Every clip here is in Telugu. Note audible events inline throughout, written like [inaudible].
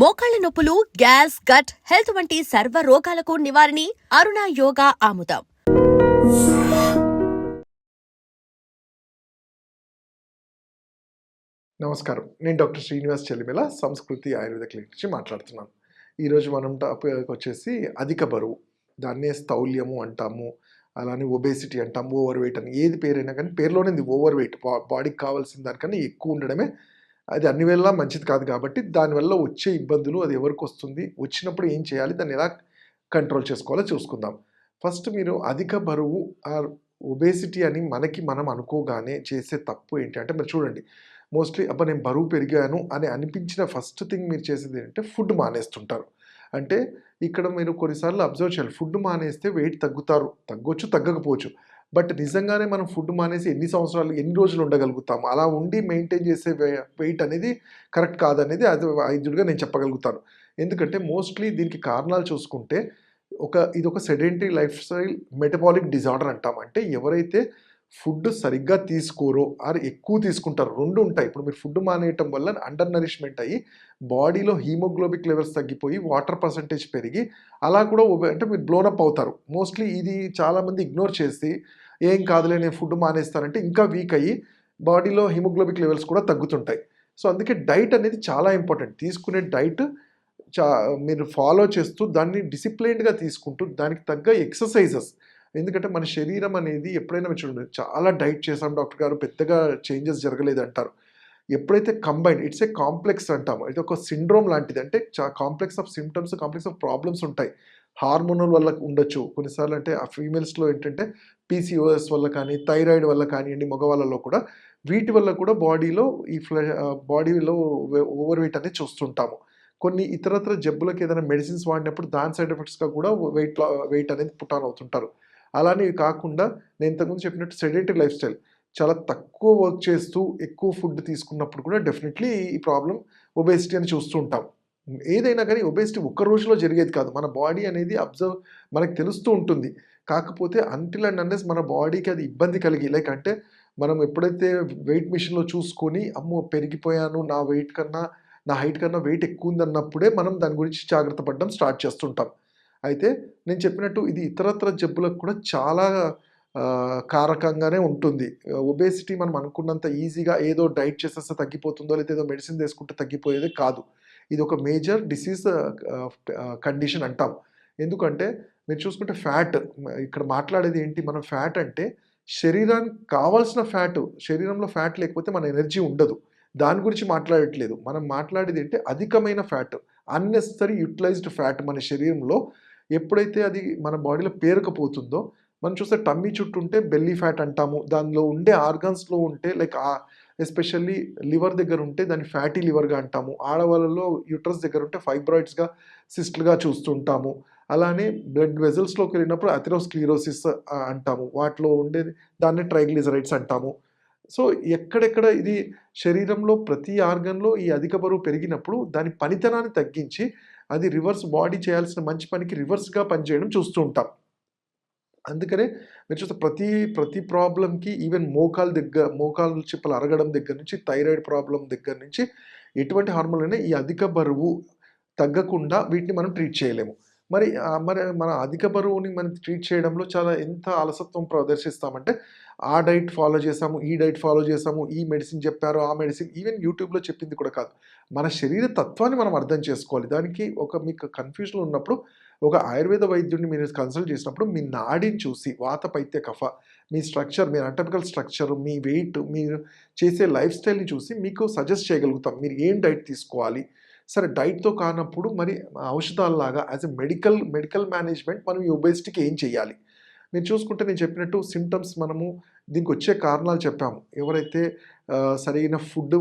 మోకాళ్ళ నొప్పులు గ్యాస్ గట్ హెల్త్ వంటి సర్వ రోగాలకు నివారణి అరుణ యోగా ఆముదం. నమస్కారం. నేను డాక్టర్ శ్రీనివాస్ చెల్లిమెల సంస్కృతి ఆయుర్వేద క్లినిక్ నుంచి మాట్లాడుతున్నాను. ఈరోజు మనం టాపిక్ వచ్చేసి అధిక బరువు. దాన్నే స్థౌల్యము అంటాము. అలానే ఒబేసిటీ అంటాము ఓవర్ వెయిట్ అని. ఏది పేరైనా కానీ పేరులోనే ఇది ఓవర్ వెయిట్. బాడీకి కావాల్సిన దానికన్నా ఎక్కువ ఉండడమే అది అన్ని వేళలా మంచిది కాదు కాబట్టి దానివల్ల వచ్చే ఇబ్బందులు అది ఎవరికి వస్తుంది? వచ్చినప్పుడు ఏం చేయాలి? దాన్ని ఎలా కంట్రోల్ చేసుకోవాలో చూసుకుందాం. ఫస్ట్ మీరు అధిక బరువు ఆర్ ఒబేసిటీ అని మనకి మనం అనుకోగానే చేసే తప్పు ఏంటి అంటే మీరు చూడండి. మోస్ట్లీ అబ్బా నేను బరువు పెరిగాను అని అనిపించిన ఫస్ట్ థింగ్ మీరు చేసేది ఏంటంటే ఫుడ్ మానేస్తుంటారు. అంటే ఇక్కడ మీరు కొన్నిసార్లు అబ్జర్వ్ చేయాలి. ఫుడ్ మానేస్తే వెయిట్ తగ్గుతారు. తగ్గొచ్చు తగ్గకపోవచ్చు. బట్ నిజంగానే మనం ఫుడ్ మానేసి ఎన్ని సంవత్సరాలు ఎన్ని రోజులు ఉండగలుగుతాము అలా ఉండి మెయింటైన్ చేసే వెయిట్ అనేది కరెక్ట్ కాదనేది అది వైద్యుడిగా నేను చెప్పగలుగుతాను. ఎందుకంటే మోస్ట్లీ దీనికి కారణాలు చూసుకుంటే ఒక ఇది ఒక sedentary lifestyle metabolic disorder అంటాం. అంటే ఎవరైతే ఫుడ్ సరిగ్గా తీసుకోరో ఆర్ ఎక్కువ తీసుకుంటారు రెండు ఉంటాయి. ఇప్పుడు మీరు ఫుడ్ మానేయటం వల్ల అండర్ నరిష్మెంట్ అయ్యి బాడీలో హీమోగ్లోబిక్ లెవెల్స్ తగ్గిపోయి వాటర్ పర్సంటేజ్ పెరిగి అలా కూడా అంటే మీరు బ్లోనప్ అవుతారు. మోస్ట్లీ ఇది చాలామంది ఇగ్నోర్ చేసి ఏం కాదులే నేను ఫుడ్ మానేస్తానంటే ఇంకా వీక్ అయ్యి బాడీలో హిమోగ్లోబిక్ లెవెల్స్ కూడా తగ్గుతుంటాయి. సో అందుకే డైట్ అనేది చాలా ఇంపార్టెంట్. తీసుకునే డైట్ చా మీరు ఫాలో చేస్తూ దాన్ని డిసిప్లైన్డ్గా తీసుకుంటూ దానికి తగ్గ ఎక్సర్సైజెస్. ఎందుకంటే మన శరీరం అనేది ఎప్పుడైనా మీరు చూడండి చాలా డైట్ చేసాం డాక్టర్ గారు పెద్దగా చేంజెస్ జరగలేదు అంటారు. ఎప్పుడైతే కంబైన్ ఇట్స్ ఏ కాంప్లెక్స్ అంటాము. ఇది ఒక సిండ్రోమ్ లాంటిది. అంటే complex of symptoms complex of problems ఉంటాయి. హార్మోనల్ వల్ల ఉండొచ్చు. కొన్నిసార్లు అంటే ఆ ఫీమేల్స్లో ఏంటంటే పీసీఓఎస్ వల్ల కానీ థైరాయిడ్ వల్ల కానివ్వండి మగవాళ్ళలో కూడా వీటి వల్ల కూడా బాడీలో ఈ ఫ్లె బాడీలో ఓవర్ వెయిట్ అనేది చూస్తుంటాము. కొన్ని ఇతరత్ర జబ్బులకు ఏదైనా మెడిసిన్స్ వాడినప్పుడు దాని సైడ్ ఎఫెక్ట్స్గా కూడా వెయిట్ వెయిట్ అనేది పుట్టాన్ అవుతుంటారు. అలానే కాకుండా నేను ఇంతకుముందు చెప్పినట్టు సెడెంటరీ లైఫ్ స్టైల్ చాలా తక్కువ వర్క్ చేస్తూ ఎక్కువ ఫుడ్ తీసుకున్నప్పుడు కూడా డెఫినెట్లీ ఈ ప్రాబ్లం ఒబేసిటీ అని చూస్తూ ఉంటాం ఏదైనా కానీ ఒబేసిటీ ఒక్క రోజులో జరిగేది కాదు. మన బాడీ అనేది అబ్జర్వ్ మనకు తెలుస్తూ ఉంటుంది. కాకపోతే అంటిల్ అండ్ అన్నెస్ మన బాడీకి అది ఇబ్బంది కలిగి లైక్ అంటే మనం ఎప్పుడైతే వెయిట్ మిషన్లో చూసుకొని అమ్మో పెరిగిపోయాను నా వెయిట్ కన్నా నా హైట్ కన్నా వెయిట్ ఎక్కువ ఉందన్నప్పుడే మనం దాని గురించి జాగ్రత్త పడడం స్టార్ట్ చేస్తుంటాం. అయితే నేను చెప్పినట్టు ఇది ఇతరత్ర జబ్బులకు కూడా చాలా కారకంగానే ఉంటుంది. ఒబేసిటీ మనం అనుకున్నంత ఈజీగా ఏదో డైట్ చేసేస్తే తగ్గిపోతుందో లేదా ఏదో మెడిసిన్ తీసుకుంటే తగ్గిపోయేది కాదు. ఇది ఒక మేజర్ డిసీజ్ కండిషన్ అంటాం. ఎందుకంటే మీరు చూసుకుంటే ఫ్యాట్ ఇక్కడ మాట్లాడేది ఏంటి మనం ఫ్యాట్ అంటే శరీరానికి కావాల్సిన ఫ్యాట్ శరీరంలో ఫ్యాట్ లేకపోతే మన ఎనర్జీ ఉండదు. దాని గురించి మాట్లాడట్లేదు. మనం మాట్లాడేది ఏంటి అధికమైన ఫ్యాట్ అన్నెసరీ యూటిలైజ్డ్ ఫ్యాట్ మన శరీరంలో ఎప్పుడైతే అది మన బాడీలో పేరుకపోతుందో మనం చూస్తే టమ్మీ చుట్టూ ఉంటే బెల్లీ ఫ్యాట్ అంటాము. దానిలో ఉండే ఆర్గన్స్లో ఉంటే లైక్ ఎస్పెషల్లీ లివర్ దగ్గర ఉంటే దాన్ని ఫ్యాటీ లివర్గా అంటాము. ఆడవాళ్ళలో యూట్రస్ దగ్గర ఉంటే ఫైబ్రాయిడ్స్గా సిస్ట్లుగా చూస్తుంటాము. అలానే బ్లడ్ వెజల్స్లోకి వెళ్ళినప్పుడు అథెరోస్క్లీరోసిస్ అంటాము. వాటిలో ఉండేది దాన్ని ట్రైగ్లిజరైడ్స్ అంటాము. సో ఎక్కడెక్కడ ఇది శరీరంలో ప్రతి ఆర్గన్లో ఈ అధిక బరువు పెరిగినప్పుడు దాని పనితనాన్ని తగ్గించి అది రివర్స్ బాడీ చేయాల్సిన మంచి పనికి రివర్స్గా పనిచేయడం చూస్తూ ఉంటాం. అందుకనే మీరు చూస్తే ప్రతి ప్రతి ప్రాబ్లంకి ఈవెన్ మోకాలు దగ్గర మోకాలు చిప్పలు అరగడం దగ్గర నుంచి థైరాయిడ్ ప్రాబ్లం దగ్గర నుంచి ఎటువంటి హార్మోన్ అయినా ఈ అధిక బరువు తగ్గకుండా వీటిని మనం ట్రీట్ చేయలేము. మరి మరి మన అధిక బరువుని మనం ట్రీట్ చేయడంలో చాలా ఎంత అలసత్వం ప్రదర్శిస్తామంటే ఆ డైట్ ఫాలో చేసాము ఈ డైట్ ఫాలో చేసాము ఈ మెడిసిన్ చెప్పారు ఆ మెడిసిన్ ఈవెన్ యూట్యూబ్లో చెప్పింది కూడా కాదు. మన శరీర తత్వాన్ని మనం అర్థం చేసుకోవాలి. దానికి ఒక మీకు కన్ఫ్యూజన్ ఉన్నప్పుడు ఒక ఆయుర్వేద వైద్యుడిని మీరు కన్సల్ట్ చేసినప్పుడు మీ నాడిని చూసి వాత పైత్య కఫ మీ స్ట్రక్చర్ మీ అంటమికల్ స్ట్రక్చర్ మీ వెయిట్ మీరు చేసే లైఫ్ స్టైల్ని చూసి మీకు సజెస్ట్ చేయగలుగుతాం. మీరు ఏం డైట్ తీసుకోవాలి సరే డైట్తో కానప్పుడు మరి ఔషధాలలాగా as a medical medical management మనం ఈ ఒబేసిటీకి ఏం చేయాలి? మీరు చూసుకుంటే నేను చెప్పినట్టు సిమ్టమ్స్ మనము దీనికి వచ్చే కారణాలు చెప్పాము. ఎవరైతే సరైన ఫుడ్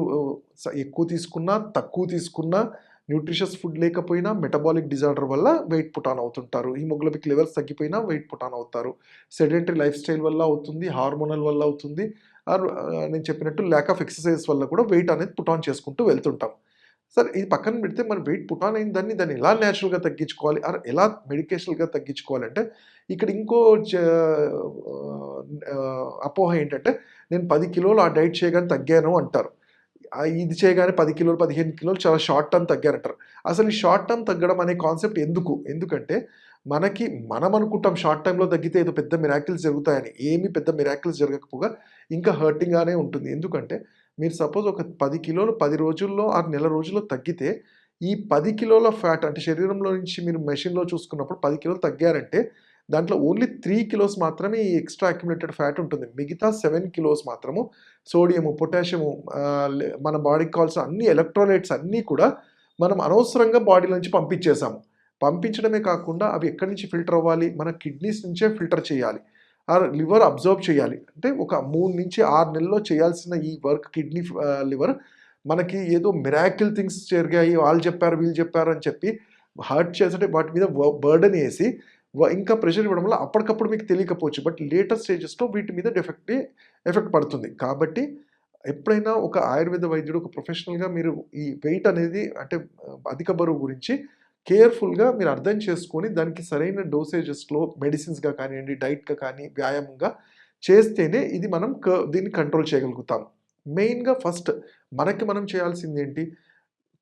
ఎక్కువ తీసుకున్నా తక్కువ తీసుకున్నా న్యూట్రిషస్ ఫుడ్ లేకపోయినా మెటబాలిక్ డిజార్డర్ వల్ల వెయిట్ పుటాన్ అవుతుంటారు. హిమోగ్లోబిక్ లెవెల్స్ తగ్గిపోయినా వెయిట్ పుటాన్ అవుతారు. సెడెంటరీ లైఫ్ స్టైల్ వల్ల అవుతుంది హార్మోనల్ వల్ల అవుతుంది. ఆర్ నేను చెప్పినట్టు ల్యాక్ ఆఫ్ ఎక్సర్సైజ్ వల్ల కూడా వెయిట్ అనేది పుటాన్ చేసుకుంటూ వెళ్తుంటాం. సరే ఇది పక్కన పెడితే మనం వెయిట్ పుటాన్ అయిన దాన్ని దాన్ని ఎలా న్యాచురల్గా తగ్గించుకోవాలి? ఆర్ ఎలా మెడికేషనల్గా తగ్గించుకోవాలంటే ఇక్కడ ఇంకో అపోహ ఏంటంటే నేను పది కిలోలు ఆ డైట్ చేయగానే తగ్గాను అంటారు. ఇది చేయగానే పది కిలోలు పదిహేను కిలోలు చాలా షార్ట్ టర్మ్ తగ్గారంటారు. అసలు ఈ షార్ట్ టర్మ్ తగ్గడం అనే కాన్సెప్ట్ ఎందుకు? ఎందుకంటే మనకి మనం అనుకుంటాం షార్ట్ టైంలో తగ్గితే ఏదో పెద్ద మిరాకిల్స్ జరుగుతాయని. ఏమీ పెద్ద మిరాకిల్స్ జరగకపోగా ఇంకా హర్టింగ్గానే ఉంటుంది. ఎందుకంటే మీరు సపోజ్ ఒక పది కిలోలు పది రోజుల్లో ఆ నెల రోజుల్లో తగ్గితే ఈ పది కిలోల ఫ్యాట్ అంటే శరీరంలో నుంచి మీరు మెషిన్లో చూసుకున్నప్పుడు పది కిలోలు తగ్గారంటే దాంట్లో ఓన్లీ త్రీ కిలోస్ మాత్రమే ఈ ఎక్స్ట్రా అక్యుములేటెడ్ ఫ్యాట్ ఉంటుంది. మిగతా సెవెన్ కిలోస్ మాత్రము సోడియము పొటాషియము మన బాడీకి కావాల్సిన అన్ని ఎలక్ట్రోలైట్స్ అన్నీ కూడా మనం అనవసరంగా బాడీ నుంచి పంపించేసాము పంపించడమే కాకుండా అవి ఎక్కడి నుంచి ఫిల్టర్ అవ్వాలి? మన కిడ్నీస్ నుంచే ఫిల్టర్ చేయాలి. లివర్ అబ్జర్వ్ చేయాలి. అంటే ఒక మూడు నుంచి ఆరు నెలల్లో చేయాల్సిన ఈ వర్క్ కిడ్నీ లివర్ మనకి ఏదో మిరాకిల్ థింగ్స్ జరిగాయి వాళ్ళు చెప్పారు వీళ్ళు చెప్పారు అని చెప్పి హర్ట్ చేసే వాటి మీద బర్డన్ వేసి ఇంకా ప్రెషర్ ఇవ్వడం వల్ల అప్పటికప్పుడు మీకు తెలియకపోవచ్చు. బట్ లేటర్ స్టేజెస్లో వీటి మీద ఎఫెక్ట్ ఎఫెక్ట్ పడుతుంది. కాబట్టి ఎప్పుడైనా ఒక ఆయుర్వేద వైద్యుడు ఒక ప్రొఫెషనల్గా మీరు ఈ వెయిట్ అనేది అంటే అధిక బరువు గురించి కేర్ఫుల్గా మీరు అర్థం చేసుకొని దానికి సరైన డోసేజెస్లో మెడిసిన్స్గా కానివ్వండి డైట్గా కానీ వ్యాయామంగా చేస్తేనే ఇది మనం క- దీన్ని కంట్రోల్ చేయగలుగుతాం. మెయిన్గా ఫస్ట్ మనకి మనం చేయాల్సింది ఏంటి?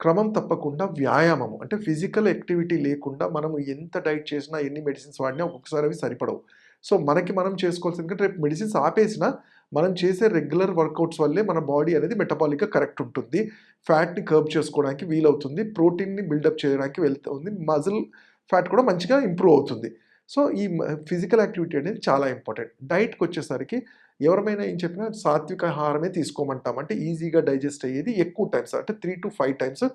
క్రమం తప్పకుండా వ్యాయామం అంటే ఫిజికల్ యాక్టివిటీ లేకుండా మనం ఎంత డైట్ చేసినా ఎన్ని మెడిసిన్స్ వాడినా ఒక్కొక్కసారి అవి సరిపడవు. సో మనకి మనం చేసుకోవాల్సింది ఎందుకంటే రేపు మెడిసిన్స్ ఆపేసినా మనం చేసే రెగ్యులర్ వర్కౌట్స్ వల్లే మన బాడీ అనేది మెటబాలిక్గా కరెక్ట్ ఉంటుంది. ఫ్యాట్ని కర్బ్ చేసుకోవడానికి వీలవుతుంది. ప్రోటీన్ని బిల్డప్ చేయడానికి వెళ్తుంది. మజిల్ ఫ్యాట్ కూడా మంచిగా ఇంప్రూవ్ అవుతుంది. సో ఈ ఫిజికల్ యాక్టివిటీ అనేది చాలా ఇంపార్టెంట్. డైట్కి వచ్చేసరికి ఎవరమైనా ఏం చెప్పినా సాత్విక ఆహారమే తీసుకోమంటాం. అంటే ఈజీగా డైజెస్ట్ అయ్యేది ఎక్కువ టైమ్స్ అంటే త్రీ టు ఫైవ్ టైమ్స్.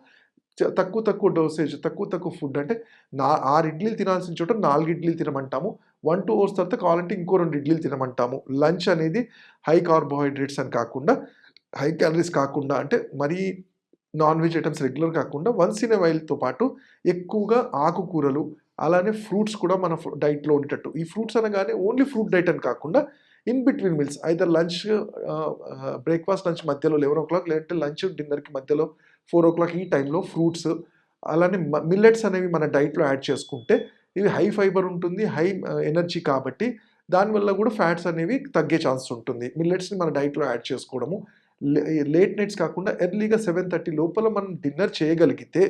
తక్కువ తక్కువ డోసేజ్ తక్కువ తక్కువ ఫుడ్ అంటే నా ఆరు ఇడ్లీలు తినాల్సిన చోట నాలుగు ఇడ్లీలు తినమంటాము. వన్ టూ అవర్స్ తర్వాత కావాలంటే ఇంకో రెండు ఇడ్లీలు తినమంటాము. లంచ్ అనేది హై కార్బోహైడ్రేట్స్ అని కాకుండా హై క్యాలరీస్ కాకుండా అంటే మరీ నాన్ వెజ్ ఐటమ్స్ రెగ్యులర్ కాకుండా వన్స్ ఇన్ వైల్తో పాటు ఎక్కువగా ఆకుకూరలు అలానే ఫ్రూట్స్ కూడా మన డైట్లో ఉండేటట్టు. ఈ ఫ్రూట్స్ అనగానే ఓన్లీ ఫ్రూట్ డైట్ అని కాకుండా ఇన్ బిట్వీన్ మీల్స్ అయితే లంచ్ బ్రేక్ఫాస్ట్ లంచ్ మధ్యలో లెవెన్ ఓ క్లాక్ లేదంటే లంచ్ డిన్నర్కి మధ్యలో ఫోర్ ఓ క్లాక్ ఈ టైంలో ఫ్రూట్స్ అలానే మిల్లెట్స్ అనేవి మన డైట్లో యాడ్ చేసుకుంటే ఇవి హై ఫైబర్ ఉంటుంది హై ఎనర్జీ కాబట్టి దానివల్ల కూడా ఫ్యాట్స్ అనేవి తగ్గే ఛాన్స్ ఉంటుంది. మిల్లెట్స్ని మన డైట్లో యాడ్ చేసుకోవడము. లేట్ నైట్స్ కాకుండా ఎర్లీగా సెవెన్ థర్టీ లోపల మనం డిన్నర్ చేయగలిగితే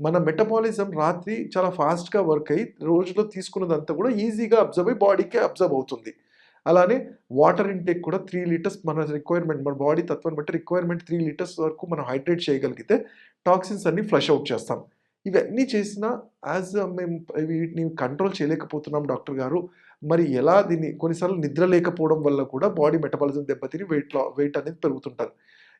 మన మెటబాలిజం రాత్రి చాలా ఫాస్ట్గా వర్క్ అయ్యి రోజులో తీసుకున్నదంతా కూడా ఈజీగా అబ్జర్వ్ అయ్యి బాడీకే అబ్జర్వ్ అవుతుంది. అలానే వాటర్ ఇంటేక్ కూడా త్రీ లీటర్స్ మన రిక్వైర్మెంట్ మన బాడీ తత్వాన్ని బట్టి రిక్వైర్మెంట్ త్రీ లీటర్స్ వరకు మనం హైడ్రేట్ చేయగలిగితే టాక్సిన్స్ అన్ని ఫ్లష్ అవుట్ చేస్తాం. ఇవన్నీ చేసినా యాజ్ మేము వీటిని కంట్రోల్ చేయలేకపోతున్నాం డాక్టర్ గారు. మరి ఎలా దీన్ని కొన్నిసార్లు నిద్ర లేకపోవడం వల్ల కూడా బాడీ మెటబాలిజం దెబ్బతిని వెయిట్ లా వెయిట్ అనేది పెరుగుతుంటారు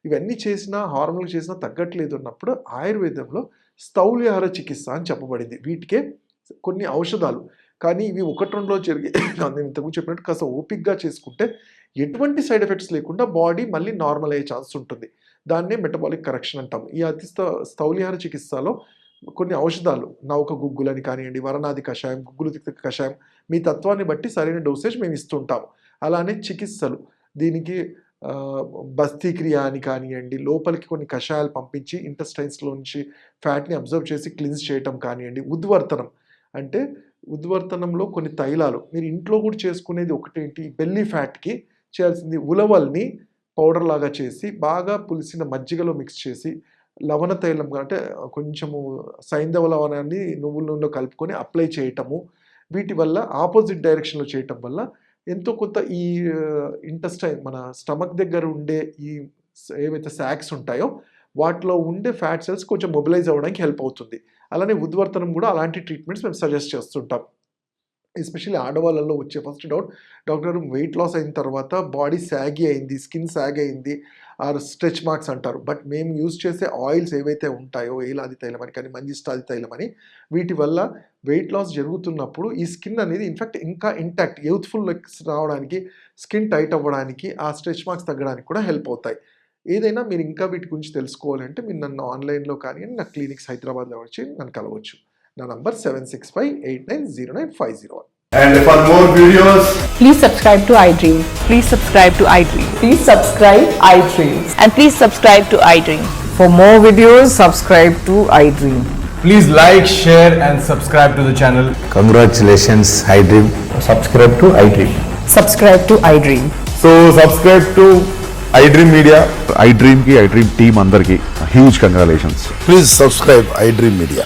ఇవన్నీ చేసినా హార్మోన్లు చేసినా తగ్గట్లేదు అన్నప్పుడు ఆయుర్వేదంలో స్థౌల్యాహార చికిత్స అని చెప్పబడింది. వీటికే కొన్ని ఔషధాలు. కానీ ఇవి ఒకటి రెండులో జరిగే [coughs] నేను ఇంతకు చెప్పినట్టు కాస్త ఓపిక్గా చేసుకుంటే ఎటువంటి సైడ్ ఎఫెక్ట్స్ లేకుండా బాడీ మళ్ళీ నార్మల్ అయ్యే ఛాన్స్ ఉంటుంది. దాన్నే మెటబాలిక్ కరెక్షన్ అంటాం. ఈ అతి స్థౌలిహార చికిత్సలో కొన్ని ఔషధాలు. నౌక గుగ్గులని కానివ్వండి వరణాది కషాయం గుగ్గులు తిక్త కషాయం మీ తత్వాన్ని బట్టి సరైన డోసేజ్ మేము ఇస్తుంటాం. అలానే చికిత్సలు. దీనికి ఆ, బస్తీక్రియ అని కానివ్వండి లోపలికి కొన్ని కషాయాలు పంపించి ఇంటెస్టైన్స్లో నుంచి ఫ్యాట్ని అబ్జర్వ్ చేసి క్లిన్స్ చేయటం కానివ్వండి ఉద్వర్తనం. అంటే ఉద్వర్తనంలో కొన్ని తైలాలు. మీరు ఇంట్లో కూడా చేసుకునేది ఒకటేంటి? బెల్లీ ఫ్యాట్కి చేయాల్సింది ఉలవల్ని పౌడర్ లాగా చేసి బాగా పులిసిన మజ్జిగలో మిక్స్ చేసి లవణ తైలం అంటే కొంచెము సైంధవ లవణాన్ని నువ్వుల నూనెలో కలుపుకొని అప్లై చేయటము. వీటి వల్ల ఆపోజిట్ డైరెక్షన్లో చేయటం వల్ల ఎంతో కొంత ఈ ఇంటెస్టైన్ మన స్టమక్ దగ్గర ఉండే ఈ ఏవైతే శాక్స్ ఉంటాయో వాటిలో ఉండే ఫ్యాట్ సెల్స్ కొంచెం మొబిలైజ్ అవ్వడానికి హెల్ప్ అవుతుంది. అలానే ఉద్వర్తనం కూడా అలాంటి ట్రీట్మెంట్స్ మేము సజెస్ట్ చేస్తుంటాం. ఎస్పెషల్లీ ఆడవాళ్ళలో వచ్చే first doubt doctor weight loss అయిన తర్వాత బాడీ సాగి అయింది స్కిన్ శాగ్ అయింది ఆర్ స్ట్రెచ్ మార్క్స్ అంటారు. బట్ మేము యూజ్ చేసే ఆయిల్స్ ఏవైతే ఉంటాయో ఏలాది తైలం అని కానీ మంజిష్టాది తైలం అని వీటి వల్ల వెయిట్ లాస్ జరుగుతున్నప్పుడు ఈ స్కిన్ అనేది ఇన్ఫ్యాక్ట్ ఇంకా ఇంటాక్ట్ యూత్ఫుల్ లుక్స్ రావడానికి స్కిన్ టైట్ అవ్వడానికి ఆ స్ట్రెచ్ మార్క్స్ తగ్గడానికి కూడా హెల్ప్ అవుతాయి. ఏదైనా మీరు ఇంకా వీటి గురించి తెలుసుకోవాలంటే మీరు నన్ను ఆన్లైన్లో కానీ నా క్లినిక్స్ హైదరాబాద్లో వచ్చి నన్ను కలవచ్చు. నా number seven six five eight nine zero nine five zero one And for more videos, Please subscribe to iDream. Please subscribe to iDream. Please subscribe iDreams. And please subscribe to iDream. For more videos, subscribe to iDream. please like, share, and subscribe to the channel. Congratulations, iDream. subscribe to iDream. Subscribe to iDream. So, subscribe to iDream media iDream కి ఐ డ్రీమ్ టీమ్ అందరికి huge congratulations Please subscribe iDream Media.